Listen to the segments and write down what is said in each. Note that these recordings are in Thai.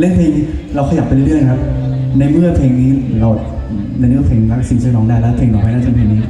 เล่นเพลงเราขยับไปเรื่อยครับ ในเมื่อเพลงนี้เราในเมื่อเพลงรักสิ่งที่ร้องได้แล้วเพลงต่อไปน่าจะเป็นเพลงนี้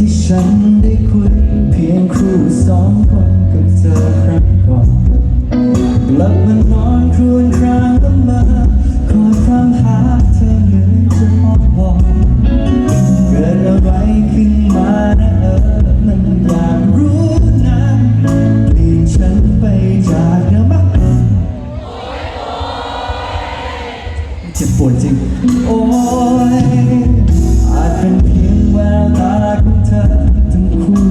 ที่ฉันได้คุยเพียงครูสองคนกับเธอครั้งก่อนหลับมานอนครวนครางละเมาคอยตามหาเธอเหมือนจะมองบอกเกิดอะไรขึ้นมานะเออมันอยากรู้นะเปลี่ยนฉันไปจากเดิมบ้างเจ็บปวดจริง โอ้ยอาจเป็นเพียง ว่าตาของเธอทั้งคู่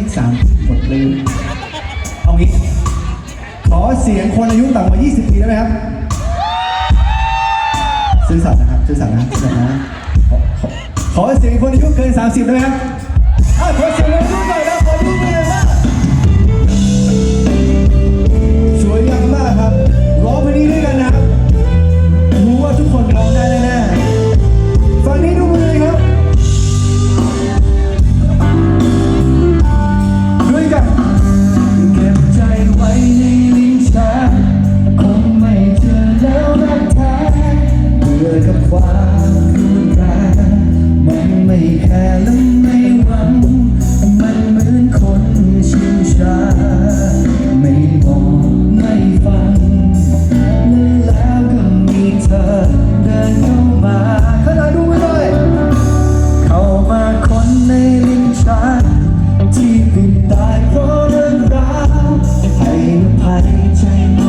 ขสามหมดเลยเอางี้ ขอเสียงคนอายุต่ำกว่า 20 ปีได้ไหมครับ ซื้อสัตว์นะครับ ซื้อสัตว์นะซื้อสัตว์นะขอเสียงคนอายุเกิน 30 ได้ไหมครับาวขอเสียง ใจ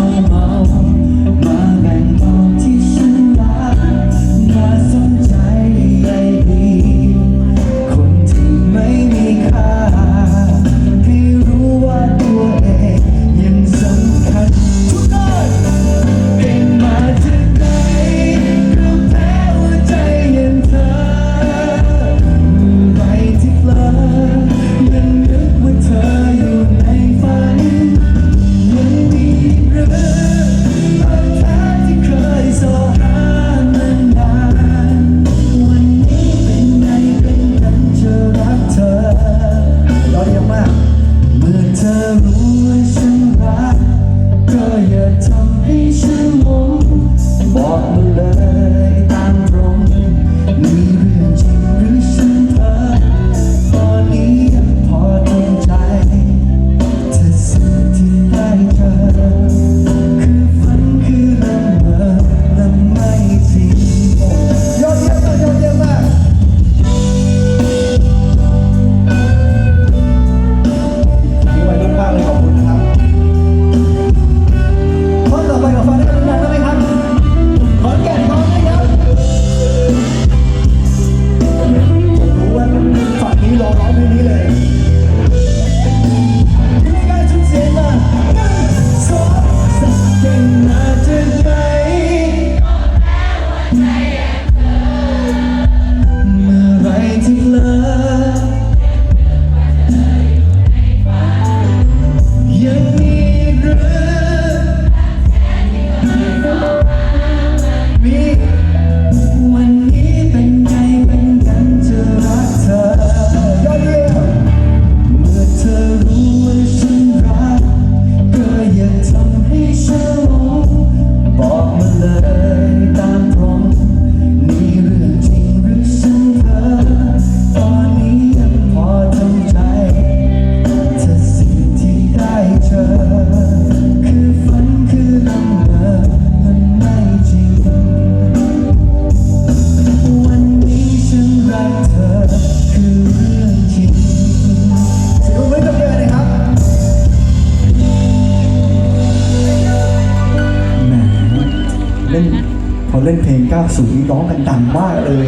เล่นเพลง 90 ร้องกันดังมากเลย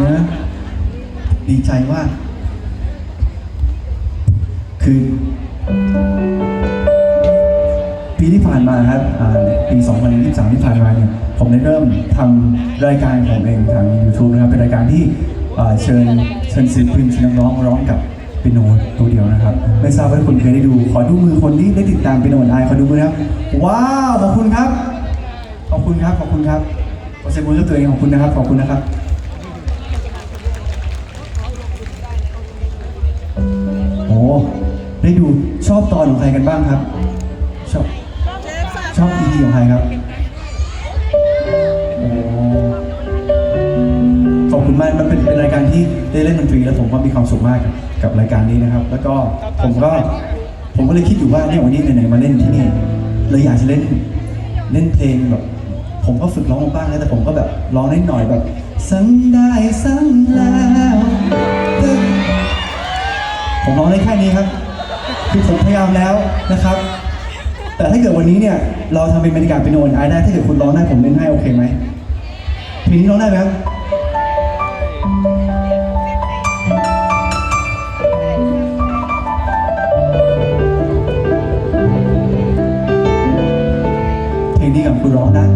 นะดีใจมาก คือ ปีที่ผ่านมาครับอ่าปี 2023 ที่ผ่านมาเนี่ย ผมได้เริ่มทำรายการของผมเองทาง YouTube นะครับ เป็นรายการที่เชิญเชิญศิลปินเชิญนักร้องร้องกับเปีโนตัวเดียวนะครับ ไม่ทราบว่าทุกคนเคยได้ดู ขอดูมือคนที่ได้ติดตามเปีโนไอขอดูมือนะครับ ว้าว ขอบคุณครับ ขอบคุณครับ ขอบคุณครับ เสียงมือกับตัวเองขอบคุณนะครับ ขอบคุณนะครับโอ้ได้ดูชอบตอนของใครกันบ้างครับ ชอบชอบอีพีของใครครับโอ้ขอบคุณมากมันเป็นเป็นรายการที่ได้เล่นดนตรีแล้วผมก็มีความสุขมากกับรายการนี้นะครับ แล้วก็ผมก็ผมก็เลยคิดอยู่ว่าเนี่ยวันนี้ไหนๆมาเล่นที่นี่เลยอยากจะเล่นเล่นเพลงแบบ ผมก็ฝึกร้องมาบ้างแล้วแต่ผมก็แบบร้องนิดหน่อยแบบ สังได้สังแล้วผมร้องได้แค่นี้ครับ คือผมพยายามแล้วนะครับ แต่ถ้าเกิดวันนี้เนี่ย เราทำเป็นบรรยากาศเป็นโอนไอได้ถ้าเกิดคุณร้องได้ผมเล่นให้โอเคไหมเพลงนี้ร้องได้ไหมครับงนี้กับคุณร้องนะ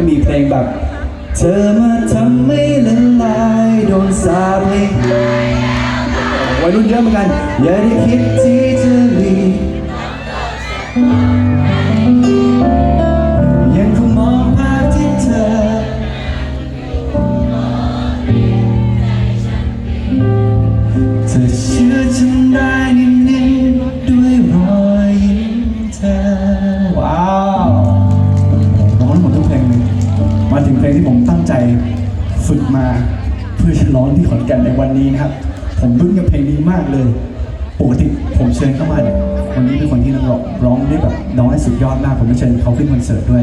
ก็มีเพลงแบบ เธอมาทำไม่ละลายโดนสาปให้วัยรุ่นเยอะเหมือนกัน อย่าได้คิดที่ ร้องร้องได้แบบน้องได้สุดยอดมากผมจะเชิญเขาขึ้นคอนเสิร์ตด้วย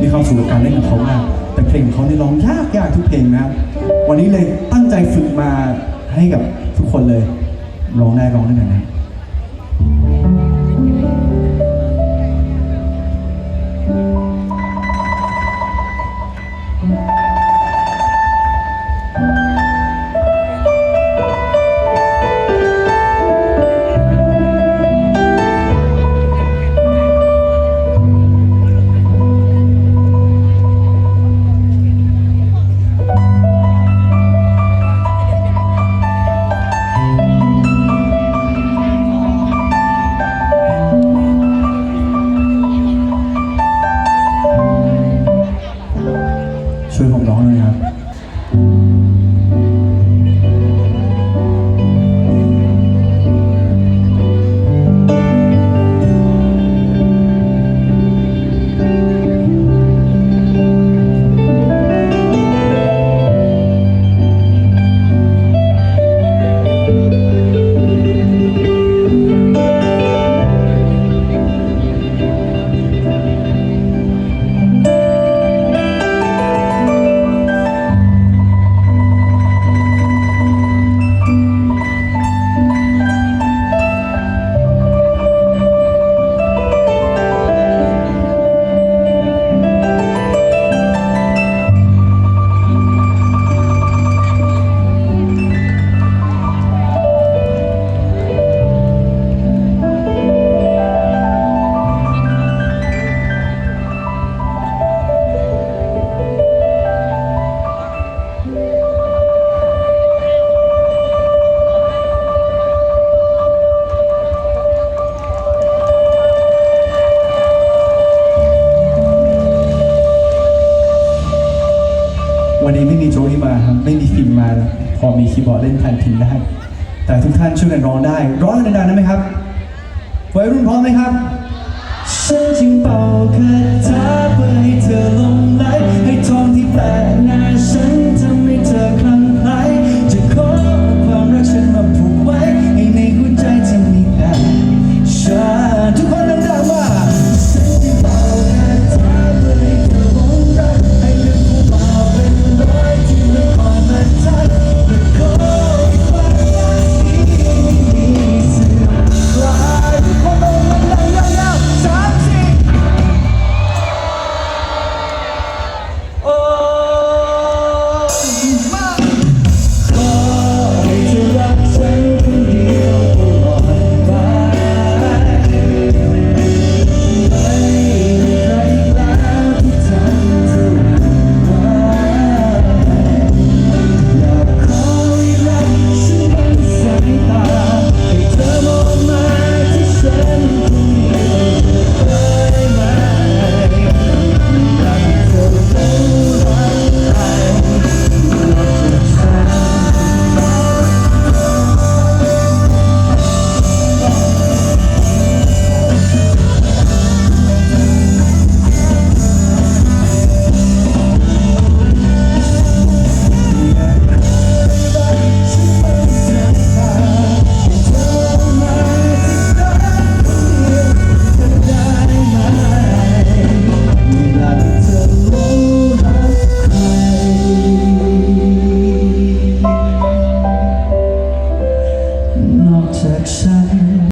มีความสุขกับการเล่นของเขามาก แต่เพลงของเขาเนี่ร้องยากยากทุกเพลงนะวันนี้เลยตั้งใจฝึกมาให้กับทุกคนเลยร้องได้ร้องได้ไหมนะ นี้ไม่มีโจอี้มาครับไม่มีฟิล์มมาพอมีคีย์บอร์ดเล่นแทนทินได้แต่ทุกท่านช่วยกันร้องได้ ร้องกันดังๆได้ไหมครับวัยรุ่นพร้อมไหมครับฉันจึงเป่าคาถาเพื่อให้เธอลงไหลให้ทองที่แปะ